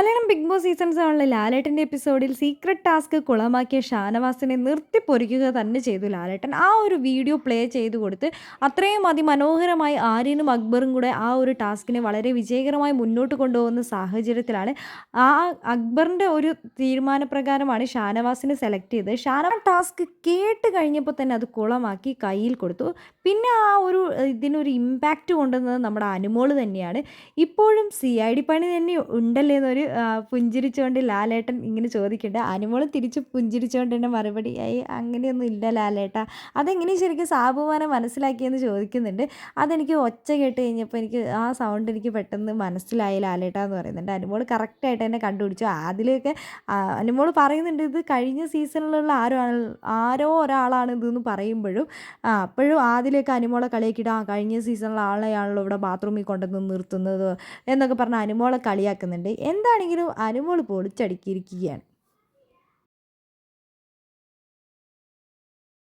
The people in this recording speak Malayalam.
മലയാളം ബിഗ് ബോസ് സീസൺ സെവനിലെ ലാലേട്ടന്റെ എപ്പിസോഡിൽ സീക്രട്ട് ടാസ്ക് കുളമാക്കിയ ഷാനവാസിനെ നിർത്തിപ്പൊരിക്കുക തന്നെ ചെയ്തു ലാലേട്ടൻ. ആ ഒരു വീഡിയോ പ്ലേ ചെയ്തു കൊടുത്ത് അത്രയും അതിമനോഹരമായി ആര്യനും അക്ബറും കൂടെ ആ ഒരു ടാസ്കിനെ വളരെ വിജയകരമായി മുന്നോട്ട് കൊണ്ടുപോകുന്ന സാഹചര്യത്തിലാണ്. ആ അക്ബറിന്റെ ഒരു തീരുമാനപ്രകാരമാണ് ഷാനവാസിനെ സെലക്ട് ചെയ്തത്. ഷാനവാസ് ടാസ്ക് കേട്ട് കഴിഞ്ഞപ്പോൾ തന്നെ അത് കുളമാക്കി കയ്യിൽ കൊടുത്തു. പിന്നെ ആ ഒരു ഇതിനൊരു ഇമ്പാക്റ്റ് കൊണ്ടുവന്നത് നമ്മുടെ അനുമോൾ തന്നെയാണ്. ഇപ്പോഴും സി ഐ ഡി പണി തന്നെ ഉണ്ടല്ലേ എന്നൊരു പുഞ്ചിരിച്ചുകൊണ്ട് ലാലേട്ടൻ ഇങ്ങനെ ചോദിക്കുന്നുണ്ട് അനുമോൾ തിരിച്ച് പുഞ്ചിരിച്ചുകൊണ്ട് തന്നെ മറുപടി? ആയി അങ്ങനെയൊന്നും ഇല്ല ലാലേട്ട. അതെങ്ങനെ ശരിക്കും സാബുമാനെ മനസ്സിലാക്കിയെന്ന് ചോദിക്കുന്നുണ്ട്. അതെനിക്ക് ഒച്ച കേട്ട് കഴിഞ്ഞപ്പോൾ എനിക്ക് ആ സൗണ്ട് എനിക്ക് പെട്ടെന്ന് മനസ്സിലായി ലാലേട്ട എന്ന് പറയുന്നുണ്ട്. അനുമോൾ കറക്റ്റായിട്ട് തന്നെ കണ്ടുപിടിച്ചു. അതിലൊക്കെ അനുമോൾ പറയുന്നുണ്ട് ഇത് കഴിഞ്ഞ സീസണിലുള്ള ആരോ ആരോ ഒരാളാണ് ഇതെന്ന് പറയുമ്പോഴും അപ്പോഴും ആദ്യമൊക്കെ അനുമോളെ കളിയാക്കിയിട്ട് ആ കഴിഞ്ഞ സീസണിലെ ആളെയാണല്ലോ ഇവിടെ ബാത്റൂമിൽ കൊണ്ടുവന്ന് നിർത്തുന്നത് എന്നൊക്കെ പറഞ്ഞ് അനുമോളെ കളിയാക്കുന്നുണ്ട്. എന്താണെങ്കിലും അനുമോൾ പൊളിച്ചടുക്കിയിരിക്കുകയാണ്.